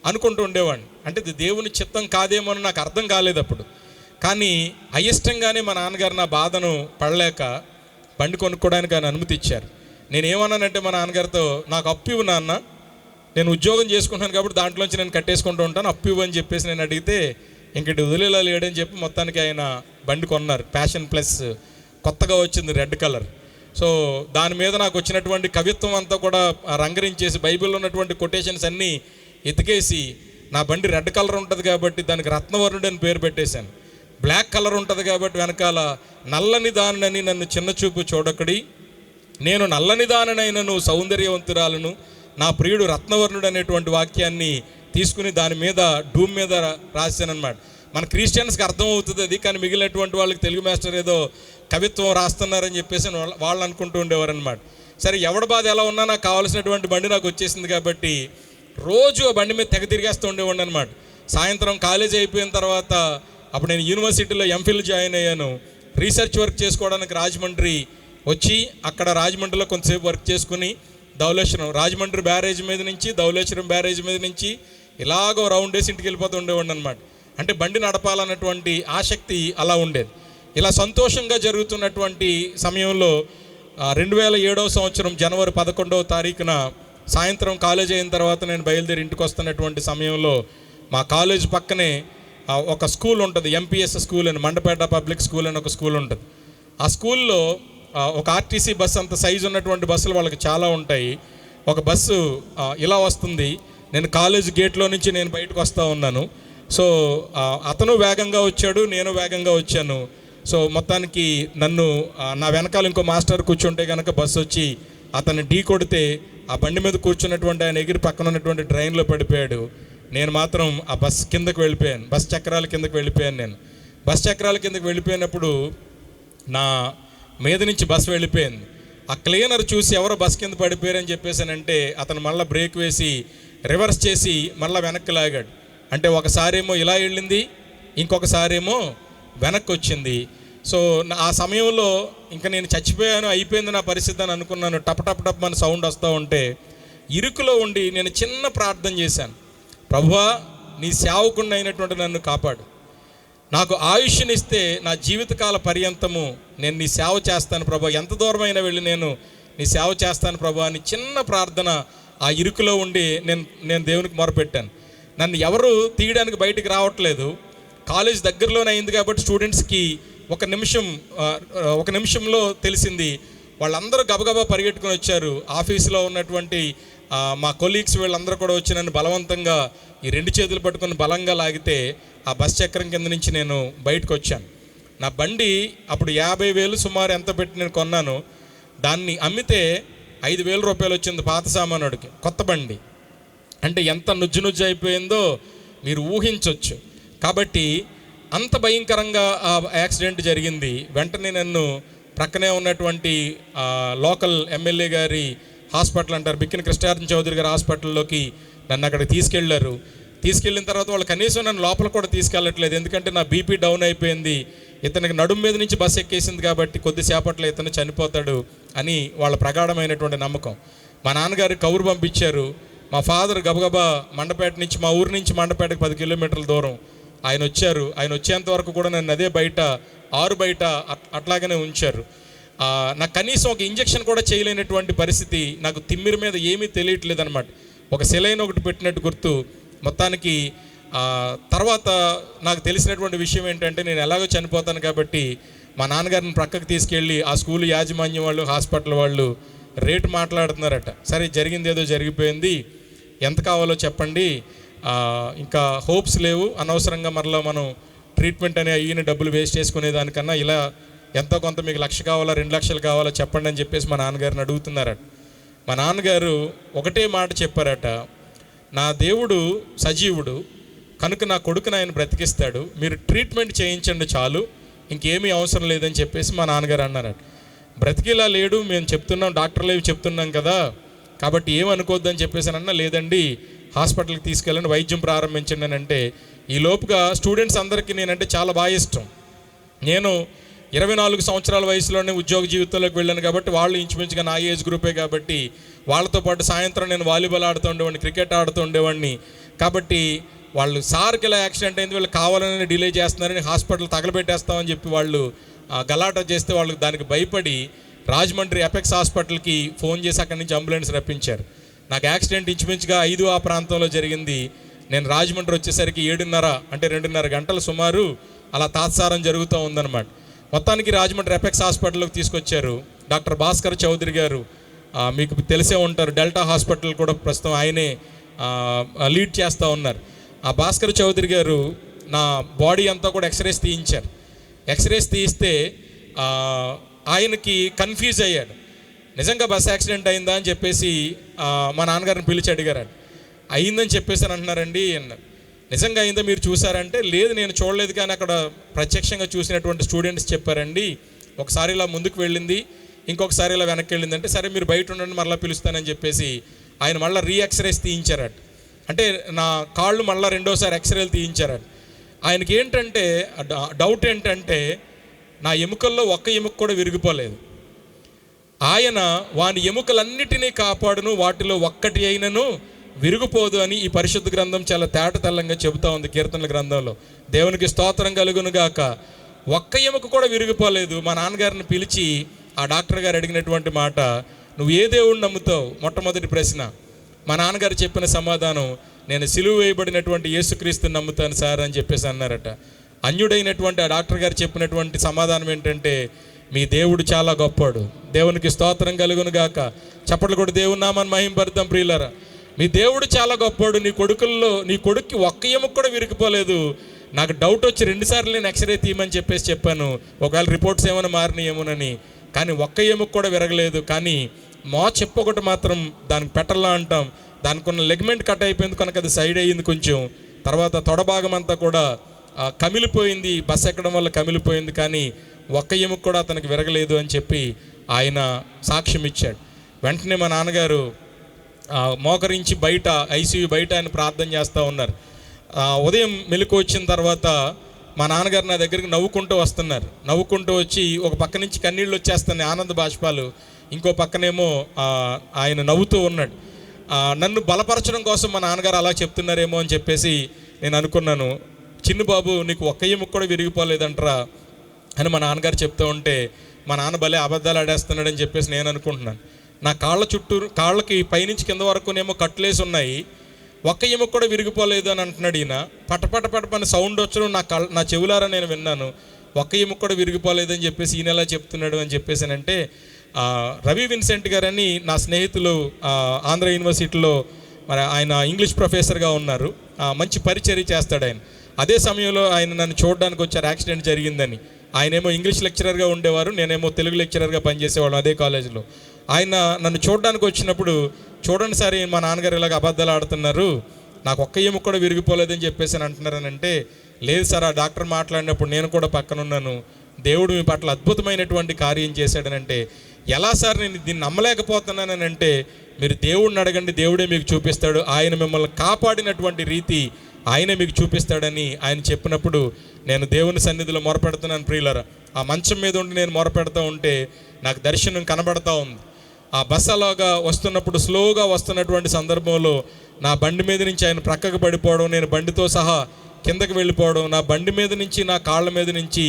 అనుకుంటూ ఉండేవాడిని. అంటే ఇది దేవుని చిత్తం కాదేమో అని నాకు అర్థం కాలేదు అప్పుడు. కానీ అయిష్టంగానే మా నాన్నగారు నా బాధను పడలేక బండి కొనుక్కోవడానికి ఆయన అనుమతి ఇచ్చారు. నేను ఏమన్నానంటే మా నాన్నగారితో నాకు అప్పు ఇవ్వు నాన్న. నేను ఉద్యోగం చేసుకుంటాను కాబట్టి దాంట్లోంచి నేను కట్టేసుకుంటూ ఉంటాను. అప్పు ఇవ్వు అని చెప్పేసి నేను అడిగితే ఇంకటి వదిలేలా లేడని చెప్పి మొత్తానికి ఆయన బండి కొన్నారు. ప్యాషన్ ప్లస్ కొత్తగా వచ్చింది రెడ్ కలర్. సో దాని మీద నాకు వచ్చినటువంటి కవిత్వం అంతా కూడా రంగరించేసి బైబిల్లో ఉన్నటువంటి కొటేషన్స్ అన్నీ ఎతికేసి నా బండి రెడ్ కలర్ ఉంటుంది కాబట్టి దానికి రత్నవర్ణుడు అని పేరు పెట్టేశాను. బ్లాక్ కలర్ ఉంటుంది కాబట్టి వెనకాల నల్లని దానినని నన్ను చిన్న చూపు చూడకడి నేను నల్లని దాననైనను సౌందర్యవంతురాలను నా ప్రియుడు రత్నవర్ణుడు అనేటువంటి వాక్యాన్ని తీసుకుని దాని మీద డూమ్ మీద రాశానమాట మన క్రిస్టియన్స్కి అర్థమవుతుంది అది కానీ మిగిలినటువంటి వాళ్ళకి తెలుగు మాస్టర్ ఏదో కవిత్వం రాస్తున్నారని చెప్పేసి వాళ్ళ- వాళ్ళు అనుకుంటూ ఉండేవారు అనమాట సరే ఎవడ బాధ ఎలా ఉన్నా నాకు కావాల్సినటువంటి బండి నాకు వచ్చేసింది కాబట్టి రోజు ఆ బండి మీద తెగ తిరిగేస్తూ ఉండేవాడిని అనమాట సాయంత్రం కాలేజీ అయిపోయిన తర్వాత అప్పుడు నేను యూనివర్సిటీలో ఎంఫిల్ జాయిన్ అయ్యాను. రీసెర్చ్ వర్క్ చేసుకోవడానికి రాజమండ్రి వచ్చి అక్కడ రాజమండ్రిలో కొంతసేపు వర్క్ చేసుకుని ధౌలేశ్వరం రాజమండ్రి బ్యారేజ్ మీద నుంచి ధవళేశ్వరం బ్యారేజ్ మీద నుంచి ఇలాగో రౌండ్ వేసి ఇంటికి వెళ్ళిపోతూ ఉండేవాడిని అనమాట అంటే బండి నడపాలన్నటువంటి ఆసక్తి అలా ఉండేది. ఇలా సంతోషంగా జరుగుతున్నటువంటి సమయంలో రెండు వేల ఏడవ సంవత్సరం జనవరి పదకొండవ తారీఖున సాయంత్రం కాలేజ్ అయిన తర్వాత నేను బయలుదేరి ఇంటికి వస్తున్నటువంటి సమయంలో మా కాలేజ్ పక్కనే ఒక స్కూల్ ఉంటుంది ఎంపీఎస్ స్కూల్ అని మండపేట పబ్లిక్ స్కూల్ అని ఒక స్కూల్ ఉంటుంది. ఆ స్కూల్లో ఒక ఆర్టీసీ బస్సు అంత సైజు ఉన్నటువంటి బస్సులు వాళ్ళకి చాలా ఉంటాయి. ఒక బస్సు ఇలా వస్తుంది. నేను కాలేజ్ గేట్లో నుంచి నేను బయటకు వస్తూ ఉన్నాను. సో అతను వేగంగా వచ్చాడు నేను వేగంగా వచ్చాను. సో మొత్తానికి నన్ను నా వెనకాల ఇంకో మాస్టర్ కూర్చుంటే కనుక బస్సు వచ్చి అతన్ని ఢీ కొడితే ఆ బండి మీద కూర్చున్నటువంటి ఆయన ఎగిరి పక్కన ఉన్నటువంటి ట్రైన్లో పడిపోయాడు. నేను మాత్రం ఆ బస్ కిందకు వెళ్ళిపోయాను. బస్ చక్రాల కిందకు వెళ్ళిపోయాను నేను. బస్ చక్రాల కిందకు వెళ్ళిపోయినప్పుడు నా మీద నుంచి బస్సు వెళ్ళిపోయింది. ఆ క్లీనర్ చూసి ఎవరో బస్ కింద పడిపోయారని చెప్పేసానంటే అతను మళ్ళీ బ్రేక్ వేసి రివర్స్ చేసి మళ్ళీ వెనక్కి లాగాడు. అంటే ఒకసారేమో ఇలా వెళ్ళింది ఇంకొకసారేమో వెనక్కి వచ్చింది సో నా- ఆ సమయంలో ఇంకా నేను చచ్చిపోయాను అయిపోయింది నా పరిస్థితి అని అనుకున్నాను. టప్ టప్ టప్ అని సౌండ్ వస్తూ ఉంటే ఇరుకులో ఉండి నేను చిన్న ప్రార్థన చేశాను. ప్రభువా నీ సేవకుండా అయినటువంటి నన్ను కాపాడు. నాకు ఆయుష్నిస్తే నా జీవితకాల పర్యంతము నేను నీ సేవ చేస్తాను ప్రభా. ఎంత దూరమైనా వెళ్ళి నేను నీ సేవ చేస్తాను ప్రభా అని చిన్న ప్రార్థన ఆ ఇరుకులో ఉండి నేను నేను దేవునికి మొరపెట్టాను. నన్ను ఎవరు తీయడానికి బయటికి రావట్లేదు. కాలేజ్ దగ్గరలోనే అయింది కాబట్టి స్టూడెంట్స్కి ఒక నిమిషం ఒక నిమిషంలో తెలిసింది. వాళ్ళందరూ గబగబా పరిగెట్టుకుని వచ్చారు. ఆఫీసులో ఉన్నటువంటి మా కొలీగ్స్ వీళ్ళందరూ కూడా వచ్చి నన్ను బలవంతంగా ఈ రెండు చేతులు పట్టుకొని బలంగా లాగితే ఆ బస్ చక్రం కింద నుంచి నేను బయటకు వచ్చాను. నా బండి అప్పుడు యాభై వేలు సుమారు ఎంత పెట్టి నేను కొన్నాను దాన్ని అమ్మితే ఐదు వేల రూపాయలు వచ్చింది పాత సామానుడికి కొత్త బండి. అంటే ఎంత నుజ్జు నుజ్జు అయిపోయిందో మీరు ఊహించవచ్చు కాబట్టి అంత భయంకరంగా ఆ యాక్సిడెంట్ జరిగింది. వెంటనే నన్ను ప్రక్కనే ఉన్నటువంటి లోకల్ ఎమ్మెల్యే గారి హాస్పిటల్ అంటారు బిక్కిన కృష్ణార్జున చౌదరి గారి హాస్పిటల్లోకి నన్ను అక్కడికి తీసుకెళ్ళారు. తీసుకెళ్ళిన తర్వాత వాళ్ళు కనీసం నన్ను లోపల కూడా తీసుకెళ్ళట్లేదు. ఎందుకంటే నా బీపీ డౌన్ అయిపోయింది. ఇతనికి నడుము మీద నుంచి బస్సు ఎక్కేసింది కాబట్టి కొద్దిసేపట్లో ఇతను చనిపోతాడు అని వాళ్ళ ప్రగాఢమైనటువంటి నమ్మకం. మా నాన్నగారు కౌరు పంపించారు. మా ఫాదర్ గబగబా మండపేట నుంచి మా ఊరు నుంచి మండపేటకి పది కిలోమీటర్ల దూరం. ఆయన వచ్చారు. ఆయన వచ్చేంత వరకు కూడా నన్ను అదే బయట ఆరు బయట అట్లాగనే ఉంచారు. నాకు కనీసం ఒక ఇంజెక్షన్ కూడా చేయలేనటువంటి పరిస్థితి నాకు తిమ్మిరి మీద ఏమీ తెలియట్లేదు అనమాట ఒక సెలైన్ ఒకటి పెట్టినట్టు గుర్తు మొత్తానికి తర్వాత నాకు తెలిసినటువంటి విషయం ఏంటంటే నేను ఎలాగో చనిపోతాను కాబట్టి మా నాన్నగారిని ప్రక్కకు తీసుకెళ్ళి ఆ స్కూల్ యాజమాన్యం వాళ్ళు హాస్పిటల్ వాళ్ళు రేటు మాట్లాడుతున్నారట. సరే జరిగింది ఏదో జరిగిపోయింది. ఎంత కావాలో చెప్పండి. ఇంకా హోప్స్ లేవు. అనవసరంగా మరలా మనం ట్రీట్మెంట్ అనే అయ్యిన డబ్బులు వేస్ట్ చేసుకునే దానికన్నా ఇలా ఎంతో కొంత మీకు లక్ష కావాలా రెండు లక్షలు కావాలా చెప్పండి అని చెప్పేసి మా నాన్నగారిని అడుగుతున్నారట. మా నాన్నగారు ఒకటే మాట చెప్పారట. నా దేవుడు సజీవుడు కనుక నా కొడుకుని ఆయన బ్రతికిస్తాడు మీరు ట్రీట్మెంట్ చేయించండి చాలు ఇంకేమీ అవసరం లేదని చెప్పేసి మా నాన్నగారు అన్నారట. బ్రతికిలా లేడు మేము చెప్తున్నాం డాక్టర్లు ఏవి చెప్తున్నాం కదా కాబట్టి ఏమనుకోవద్దని చెప్పేసానన్నా లేదండి హాస్పిటల్కి తీసుకెళ్ళండి వైద్యం ప్రారంభించండి అని అంటే ఈ లోపుగా స్టూడెంట్స్ అందరికీ నేనంటే చాలా బాగా ఇష్టం. నేను ఇరవై నాలుగు సంవత్సరాల వయసులోనే ఉద్యోగ జీవితంలోకి వెళ్ళాను కాబట్టి వాళ్ళు ఇంచుమించుగా నా ఏజ్ గ్రూపే కాబట్టి వాళ్ళతో పాటు సాయంత్రం నేను వాలీబాల్ ఆడుతూ ఉండేవాడిని క్రికెట్ ఆడుతూ ఉండేవాడిని. కాబట్టి వాళ్ళు సార్కి ఇలా యాక్సిడెంట్ అయింది వీళ్ళు కావాలని డిలే చేస్తున్నారని హాస్పిటల్ తగలబెట్టేస్తామని చెప్పి వాళ్ళు ఆ, గలాటా చేస్తే వాళ్ళు దానికి భయపడి రాజమండ్రి ఎపెక్స్ హాస్పిటల్కి ఫోన్ చేసి అక్కడి నుంచి అంబులెన్స్ రప్పించారు. నాకు యాక్సిడెంట్ ఇంచుమించుగా ఐదు ఆ ప్రాంతంలో జరిగింది. నేను రాజమండ్రి వచ్చేసరికి ఏడున్నర అంటే రెండున్నర గంటలు సుమారు అలా తాత్సారం జరుగుతూ ఉందన్నమాట. మొత్తానికి రాజమండ్రి ఎపెక్స్ హాస్పిటల్లోకి తీసుకొచ్చారు. డాక్టర్ భాస్కర్ చౌదరి గారు మీకు తెలిసే ఉంటారు డెల్టా హాస్పిటల్ కూడా ప్రస్తుతం ఆయనే లీడ్ చేస్తూ ఉన్నారు. ఆ భాస్కర్ చౌదరి గారు నా బాడీ అంతా కూడా ఎక్స్రేస్ తీయించారు. ఎక్స్రేస్ తీయిస్తే ఆయనకి కన్ఫ్యూజ్ అయ్యాడు. నిజంగా బస్ యాక్సిడెంట్ అయిందా? అని చెప్పేసి మా నాన్నగారిని పిలిచి అడిగారు అయిందని చెప్పేసి అని అంటున్నారండి నిజంగా అయిందో మీరు చూసారంటే లేదు నేను చూడలేదు కానీ అక్కడ ప్రత్యక్షంగా చూసినటువంటి స్టూడెంట్స్ చెప్పారండి. ఒకసారి ఇలా ముందుకు వెళ్ళింది ఇంకొకసారి ఇలా వెనక్కి వెళ్ళింది అంటే సరే మీరు బయట ఉండండి మళ్ళీ పిలుస్తానని చెప్పేసి ఆయన మళ్ళీ రీ ఎక్స్రేస్ తీయించారట. అంటే నా కాళ్ళు మళ్ళీ రెండోసారి ఎక్స్రేలు తీయించారట. ఆయనకి ఏంటంటే డౌట్ ఏంటంటే నా ఎముకల్లో ఒక్క ఎముక కూడా విరిగిపోలేదు. ఆయన వాని ఎముకలన్నిటినీ కాపాడును వాటిలో ఒక్కటి అయినను విరిగిపోదు అని ఈ పరిశుద్ధ గ్రంథం చాలా తేట తెల్లంగా చెబుతా ఉంది కీర్తనల గ్రంథంలో. దేవునికి స్తోత్రం కలుగును గాక. ఒక్క ఎముక కూడా విరిగిపోలేదు. మా నాన్నగారిని పిలిచి ఆ డాక్టర్ గారు అడిగినటువంటి మాట నువ్వు ఏ దేవుడిని నమ్ముతావు? మొట్టమొదటి ప్రశ్న. మా నాన్నగారు చెప్పిన సమాధానం నేను సిలువ వేయబడినటువంటి యేసుక్రీస్తుని నమ్ముతాను సార్ అని చెప్పేసి అన్నారట. అన్యుడైనటువంటి ఆ డాక్టర్ గారు చెప్పినటువంటి సమాధానం ఏంటంటే మీ దేవుడు చాలా గొప్పాడు దేవునికి స్తోత్రం కలుగును గాక. చప్పట్లు కూడా దేవున్నామని నామాన్ని మహింపరుద్దాం ప్రియులరా. మీ దేవుడు చాలా గొప్పాడు నీ కొడుకుల్లో నీ కొడుక్కి ఒక్క ఎముక కూడా విరిగిపోలేదు. నాకు డౌట్ వచ్చి రెండుసార్లు నేను ఎక్స్రే తీయమని చెప్పేసి చెప్పాను. ఒకవేళ రిపోర్ట్స్ ఏమైనా మారినాయేమోనని. కానీ ఒక్క ఎముక కూడా విరగలేదు. కానీ మా చెప్పు ఒకటి మాత్రం దానికి పెట్టల్లా అంటాం. దానికి ఉన్న లెగ్మెంట్ కట్ అయిపోయింది. కనుక అది సైడ్ అయ్యింది కొంచెం. తర్వాత తొడ భాగం అంతా కూడా కమిలిపోయింది. బస్ ఎక్కడం వల్ల కమిలిపోయింది. కానీ ఒక్క ఎముక కూడా అతనికి విరగలేదు అని చెప్పి ఆయన సాక్ష్యం ఇచ్చాడు. వెంటనే మా నాన్నగారు మోకరించి బయట ఐసీయూ బయట ఆయన ప్రార్థన చేస్తూ ఉన్నారు. ఉదయం మెలకు వచ్చిన తర్వాత మా నాన్నగారు నా దగ్గరికి నవ్వుకుంటూ వస్తున్నారు. నవ్వుకుంటూ వచ్చి ఒక పక్క నుంచి కన్నీళ్ళు వచ్చేస్తున్నాయి ఆనంద బాష్పాలు. ఇంకో పక్కనేమో ఆయన నవ్వుతూ ఉన్నాడు. నన్ను బలపరచడం కోసం మా నాన్నగారు అలా చెప్తున్నారేమో అని చెప్పేసి నేను అనుకున్నాను. చిన్నబాబు నీకు ఒక్క ఎముక కూడా విరిగిపోలేదంటరా? అని మా నాన్నగారు చెప్తూ ఉంటే మా నాన్న భలే అబద్ధాలు ఆడేస్తున్నాడని చెప్పేసి నేను అనుకుంటున్నాను. నా కాళ్ళ చుట్టూ కాళ్ళకి పైనుంచి కింద వరకునేమో కట్లేసి ఉన్నాయి. ఒక్క ఎముక కూడా విరిగిపోలేదు అని అంటున్నాడు ఈయన. పటపట పటపని సౌండ్ వచ్చడం నా కళ్ళ నా చెవులారా నేను విన్నాను. ఒక్క ఎముక కూడా విరిగిపోలేదని చెప్పేసి ఈయన ఎలా చెప్తున్నాడు అని చెప్పేసానంటే రవి విన్సెంట్ గారని నా స్నేహితులు ఆంధ్ర యూనివర్సిటీలో మరి ఆయన ఇంగ్లీష్ ప్రొఫెసర్గా ఉన్నారు. మంచి పరిచర్య చేస్తాడు ఆయన. అదే సమయంలో ఆయన నన్ను చూడడానికి వచ్చారు యాక్సిడెంట్ జరిగిందని. ఆయనేమో ఇంగ్లీష్ లెక్చరర్గా ఉండేవారు నేనేమో తెలుగు లెక్చరర్గా పనిచేసేవాళ్ళం అదే కాలేజీలో. ఆయన నన్ను చూడడానికి వచ్చినప్పుడు చూడండి సరే మా నాన్నగారు ఇలాగ అబద్ధాలు ఆడుతున్నారు నాకు ఒక్క ఎముక కూడా విరిగిపోలేదని చెప్పేసి అని అంటున్నారనంటే లేదు సార్ ఆ డాక్టర్ మాట్లాడినప్పుడు నేను కూడా పక్కన ఉన్నాను దేవుడు మీ పట్ల అద్భుతమైనటువంటి కార్యం చేశాడనంటే ఎలా సార్ నేను దీన్ని నమ్మలేకపోతున్నానని అంటే మీరు దేవుడిని అడగండి దేవుడే మీకు చూపిస్తాడు ఆయన మిమ్మల్ని కాపాడినటువంటి రీతి ఆయన మీకు చూపిస్తాడని ఆయన చెప్పినప్పుడు నేను దేవుని సన్నిధిలో మొరపెడుతున్నాను ప్రియులర. ఆ మంచం మీద ఉండి నేను మొరపెడతా ఉంటే నాకు దర్శనం కనబడతా ఉంది. ఆ బస్ అలాగా వస్తున్నప్పుడు స్లోగా వస్తున్నటువంటి సందర్భంలో నా బండి మీద నుంచి ఆయన ప్రక్కకు పడిపోవడం నేను బండితో సహా కిందకు వెళ్ళిపోవడం నా బండి మీద నుంచి నా కాళ్ళ మీద నుంచి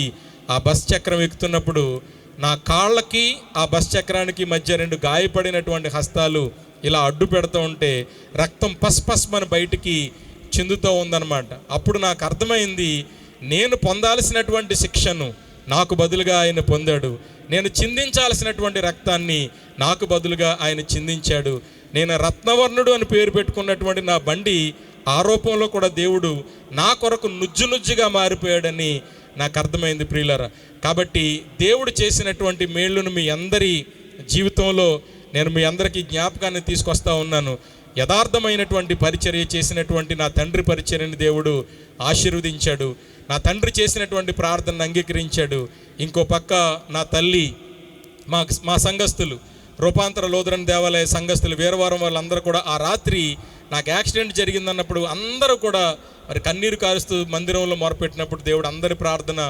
ఆ బస్ చక్రం ఎక్కుతున్నప్పుడు నా కాళ్ళకి ఆ బస్ చక్రానికి మధ్య రెండు గాయపడినటువంటి హస్తాలు ఇలా అడ్డు పెడుతూ ఉంటే రక్తం పస్ పస్ మన బయటికి చెందుతూ ఉందన్నమాట. అప్పుడు నాకు అర్థమైంది నేను పొందాల్సినటువంటి శిక్షను నాకు బదులుగా ఆయన పొందాడు. నేను చిందించాల్సినటువంటి రక్తాన్ని నాకు బదులుగా ఆయన చిందించాడు. నేను రత్నవర్ణుడు అని పేరు పెట్టుకున్నటువంటి నా బండి ఆరోపంలో కూడా దేవుడు నా కొరకు నుజ్జు నుజ్జుగా మారిపోయాడని నాకు అర్థమైంది ప్రియులరా. కాబట్టి దేవుడు చేసినటువంటి మేళ్ళను మీ అందరి జీవితంలో నేను మీ అందరికీ జ్ఞాపకాన్ని తీసుకొస్తా ఉన్నాను. యథార్థమైనటువంటి పరిచర్య చేసినటువంటి నా తండ్రి పరిచర్యని దేవుడు ఆశీర్వదించాడు. నా తండ్రి చేసినటువంటి ప్రార్థనను అంగీకరించాడు. ఇంకో పక్క నా తల్లి మా మా సంఘస్థులు రూపాంతర లోదరన్ దేవాలయ సంఘస్థులు వీరవారం వాళ్ళందరూ కూడా ఆ రాత్రి నాకు యాక్సిడెంట్ జరిగిందన్నప్పుడు అందరూ కూడా మరి కన్నీరు కారుస్తూ మందిరంలో మొరపెట్టినప్పుడు దేవుడు అందరి ప్రార్థన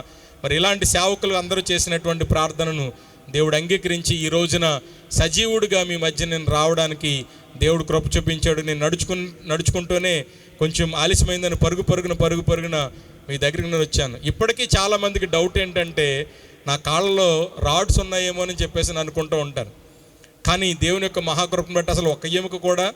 మరి ఇలాంటి సేవకులు అందరూ చేసినటువంటి ప్రార్థనను దేవుడు అంగీకరించి ఈ రోజున సజీవుడిగా మీ మధ్య నేను రావడానికి దేవుడు కృప చూపించాడు. నేను నడుచుకు నడుచుకుంటూనే కొంచెం ఆలస్యమైందని పరుగు పరుగున పరుగు పరుగున మీ దగ్గరికి నేను వచ్చాను. ఇప్పటికీ చాలామందికి డౌట్ ఏంటంటే నా కాళ్ళలో రాడ్స్ ఉన్నాయేమో అని చెప్పేసి నేను అనుకుంటూ ఉంటాను. కానీ దేవుని యొక్క మహాకృపను బట్టి అసలు ఒక్క ఎముక కూడా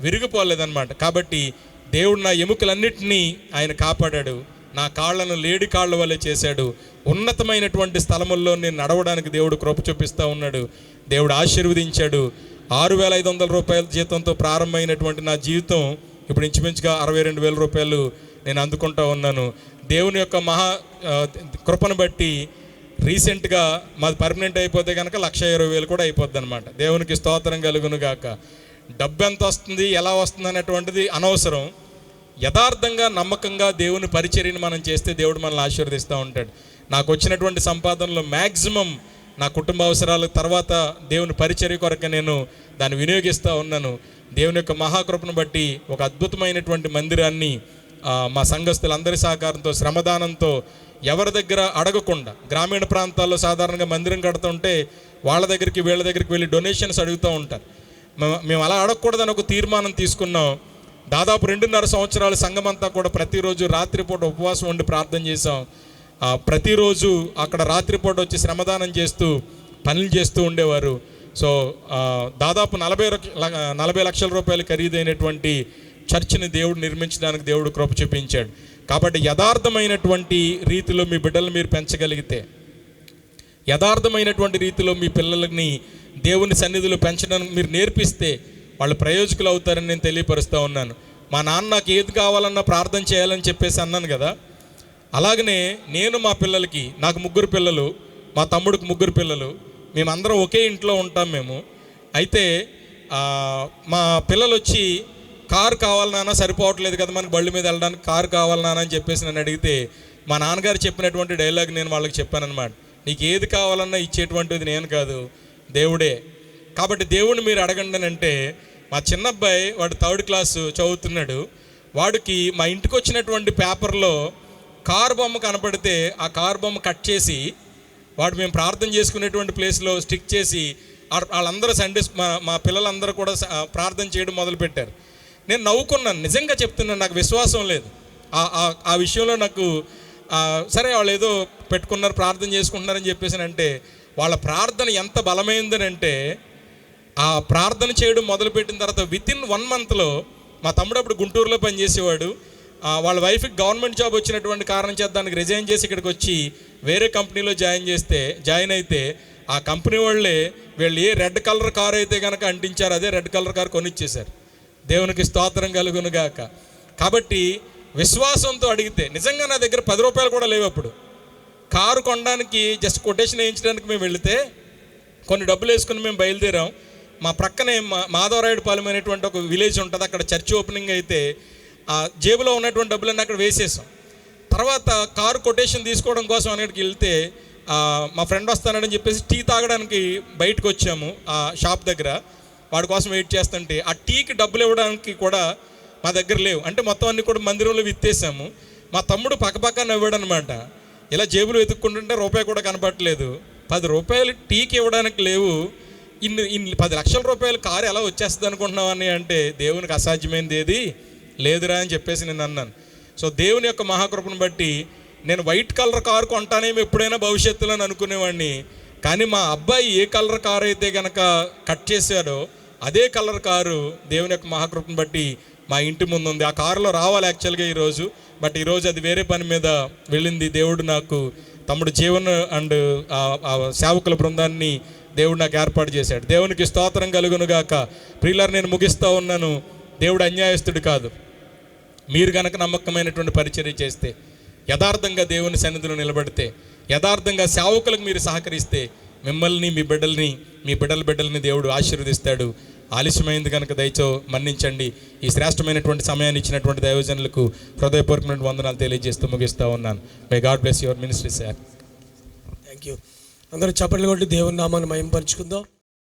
విరిగిపోలేదన్నమాట. కాబట్టి దేవుడు నా ఎముకలన్నింటినీ ఆయన కాపాడాడు. నా కాళ్ళను లేడి కాళ్ళ వల్లే చేశాడు. ఉన్నతమైనటువంటి స్థలముల్లో నేను నడవడానికి దేవుడు కృప చూపిస్తూ ఉన్నాడు. దేవుడు ఆశీర్వదించాడు. ఆరు వేల ఐదు వందల రూపాయల జీతంతో ప్రారంభమైనటువంటి నా జీవితం ఇప్పుడు ఇంచుమించుగా అరవై రెండు వేల రూపాయలు నేను అందుకుంటా ఉన్నాను. దేవుని యొక్క మహా కృపను బట్టి రీసెంట్గా మాది పర్మనెంట్ అయిపోతే కనుక లక్ష ఇరవై వేలు కూడా అయిపోద్ది అనమాట దేవునికి స్తోత్రం కలుగును గాక. డబ్బు ఎంత వస్తుంది ఎలా వస్తుంది అనేటువంటిది అనవసరం. యథార్థంగా నమ్మకంగా దేవుని పరిచర్యను మనం చేస్తే దేవుడు మనల్ని ఆశీర్వదిస్తూ ఉంటాడు. నాకు వచ్చినటువంటి సంపాదనలో మ్యాక్సిమం నా కుటుంబ అవసరాల తర్వాత దేవుని పరిచర్య కొరకు నేను దాన్ని వినియోగిస్తూ ఉన్నాను. దేవుని యొక్క మహాకృపను బట్టి ఒక అద్భుతమైనటువంటి మందిరాన్ని మా సంఘస్థులందరి సహకారంతో శ్రమదానంతో ఎవరి దగ్గర అడగకుండా గ్రామీణ ప్రాంతాల్లో సాధారణంగా మందిరం కడుతుంటే వాళ్ళ దగ్గరికి వీళ్ళ దగ్గరికి వెళ్ళి డొనేషన్స్ అడుగుతూ ఉంటారు. మేము అలా అడగకూడదని ఒక తీర్మానం తీసుకున్నాం. దాదాపు రెండున్నర సంవత్సరాల సంఘమంతా కూడా ప్రతిరోజు రాత్రిపూట ఉపవాసం ఉండి ప్రార్థన చేసాం ప్రతిరోజు అక్కడ రాత్రిపూట వచ్చి శ్రమదానం చేస్తూ పనులు చేస్తూ ఉండేవారు. సో దాదాపు నలభై నలభై లక్షల రూపాయలు ఖరీదైనటువంటి చర్చిని దేవుడు నిర్మించడానికి దేవుడు కృప చూపించాడు. కాబట్టి యథార్థమైనటువంటి రీతిలో మీ బిడ్డలు మీరు పెంచగలిగితే యథార్థమైనటువంటి రీతిలో మీ పిల్లలని దేవుని సన్నిధిలో పెంచడానికి మీరు నేర్పిస్తే వాళ్ళు ప్రయోజకులు అవుతారని నేను తెలియపరుస్తూ ఉన్నాను. మా నాన్న నాకు ఏది కావాలన్నా ప్రార్థన చేయాలని చెప్పేసి అన్నాను కదా. అలాగనే నేను మా పిల్లలకి నాకు ముగ్గురు పిల్లలు మా తమ్ముడికి ముగ్గురు పిల్లలు మేమందరం ఒకే ఇంట్లో ఉంటాం మేము. అయితే మా పిల్లలు వచ్చి కారు కావాలన్నా సరిపోవట్లేదు కదా మనకి బళ్ళు మీద వెళ్ళడానికి కారు కావాలన్నా అని చెప్పేసి నన్ను అడిగితే మా నాన్నగారు చెప్పినటువంటి డైలాగ్ నేను వాళ్ళకి చెప్పానన్నమాట. నీకు ఏది కావాలన్నా ఇచ్చేటువంటిది నేను కాదు దేవుడే. కాబట్టి దేవుణ్ణి మీరు అడగండి అని అంటే మా చిన్నబ్బాయి వాడు థర్డ్ క్లాసు చదువుతున్నాడు. వాడికి మా ఇంటికి వచ్చినటువంటి పేపర్లో కార్ బొమ్మ కనపడితే ఆ కార్ బొమ్మ కట్ చేసి వాడు మేము ప్రార్థన చేసుకునేటువంటి ప్లేస్లో స్టిక్ చేసి వాళ్ళందరూ సండే మా మా పిల్లలందరూ కూడా ప్రార్థన చేయడం మొదలుపెట్టారు. నేను నవ్వుకున్నాను. నిజంగా చెప్తున్నాను నాకు విశ్వాసం లేదు. ఆ- ఆ- విషయంలో నాకు సరే వాళ్ళు ఏదో పెట్టుకున్నారు ప్రార్థన చేసుకుంటున్నారని చెప్పేసి అంటే వాళ్ళ ప్రార్థన ఎంత బలమైందని అంటే ఆ ప్రార్థన చేయడం మొదలుపెట్టిన తర్వాత విత్ ఇన్ వన్ మంత్లో మా తమ్ముడు అప్పుడు గుంటూరులో పనిచేసేవాడు. వాళ్ళ వైఫ్కి గవర్నమెంట్ జాబ్ వచ్చినటువంటి కారణం చేత దానికి రిజైన్ చేసి ఇక్కడికి వచ్చి వేరే కంపెనీలో జాయిన్ చేస్తే జాయిన్ అయితే ఆ కంపెనీ వాళ్ళే వీళ్ళు ఏ రెడ్ కలర్ కార్ అయితే కనుక అంటించారు అదే రెడ్ కలర్ కార్ కొనిచ్చేశారు. దేవునికి స్తోత్రం కలుగునుగాక కాబట్టి విశ్వాసంతో అడిగితే నిజంగా నా దగ్గర పది రూపాయలు కూడా లేవు అప్పుడు. కారు కొనడానికి జస్ట్ కొటేషన్ వేయించడానికి మేము వెళితే కొన్ని డబ్బులు వేసుకుని మేము బయలుదేరాం. మా ప్రక్కనే మా మాధవరాయుడుపాలెం అనేటువంటి ఒక విలేజ్ ఉంటుంది అక్కడ చర్చి ఓపెనింగ్ అయితే ఆ జేబులో ఉన్నటువంటి డబ్బులన్నీ అక్కడ వేసేసాం. తర్వాత కారు కొటేషన్ తీసుకోవడం కోసం అక్కడికి వెళ్తే మా ఫ్రెండ్ వస్తానని చెప్పేసి టీ తాగడానికి బయటకు వచ్చాము ఆ షాప్ దగ్గర. వాడి కోసం వెయిట్ చేస్తుంటే ఆ టీకి డబ్బులు ఇవ్వడానికి కూడా మా దగ్గర లేవు. అంటే మొత్తం అన్ని కూడా మందిరంలో విత్తేసాము. మా తమ్ముడు పక్కపక్క నవ్వాడనమాట. ఇలా జేబులు వెతుక్కుంటుంటే రూపాయి కూడా కనపడలేదు పది రూపాయలు టీకి ఇవ్వడానికి లేవు. ఇన్ని ఇన్ని పది లక్షల రూపాయలు కారు ఎలా వచ్చేస్తుంది అనుకుంటున్నావు అని అంటే దేవునికి అసాధ్యమైనది ఏది లేదురా అని చెప్పేసి నేను అన్నాను. సో దేవుని యొక్క మహాకృపను బట్టి నేను వైట్ కలర్ కారు కొంటానేమో ఎప్పుడైనా భవిష్యత్తులో అని అనుకునేవాడిని. కానీ మా అబ్బాయి ఏ కలర్ కారు అయితే కనుక కట్ చేశాడో అదే కలర్ కారు దేవుని యొక్క మహాకృపను బట్టి మా ఇంటి ముందు ఉంది ఆ కారులో రావాలి యాక్చువల్గా ఈరోజు బట్ ఈరోజు అది వేరే పని మీద వెళ్ళింది దేవుడు నాకు. తమ్ముడు జీవన్ అండ్ ఆ సేవకుల బృందాన్ని దేవుడు నాకు ఏర్పాటు చేశాడు. దేవునికి స్తోత్రం కలుగును గాక. ప్రియులారు నేను ముగిస్తూ ఉన్నాను. దేవుడు అన్యాయస్తుడు కాదు. మీరు గనక నమ్మకమైనటువంటి పరిచర్య చేస్తే యథార్థంగా దేవుని సన్నిధిలో నిలబడితే యథార్థంగా సేవకులకు మీరు సహకరిస్తే మిమ్మల్ని మీ బిడ్డల్ని మీ బిడ్డల బిడ్డల్ని దేవుడు ఆశీర్వదిస్తాడు. ఆలస్యమైంది కనుక దయచో మన్నించండి. ఈ శ్రేష్టమైనటువంటి సమయాన్ని ఇచ్చినటువంటి దైవజనులకు హృదయపూర్వకమైన వందనాలు తెలియజేస్తూ ముగిస్తూ ఉన్నాను. My God bless your ministry sir thank you అందరూ చప్పట్లు కొట్టి దేవుని నామాన్ని మయంపరుచుకుందాం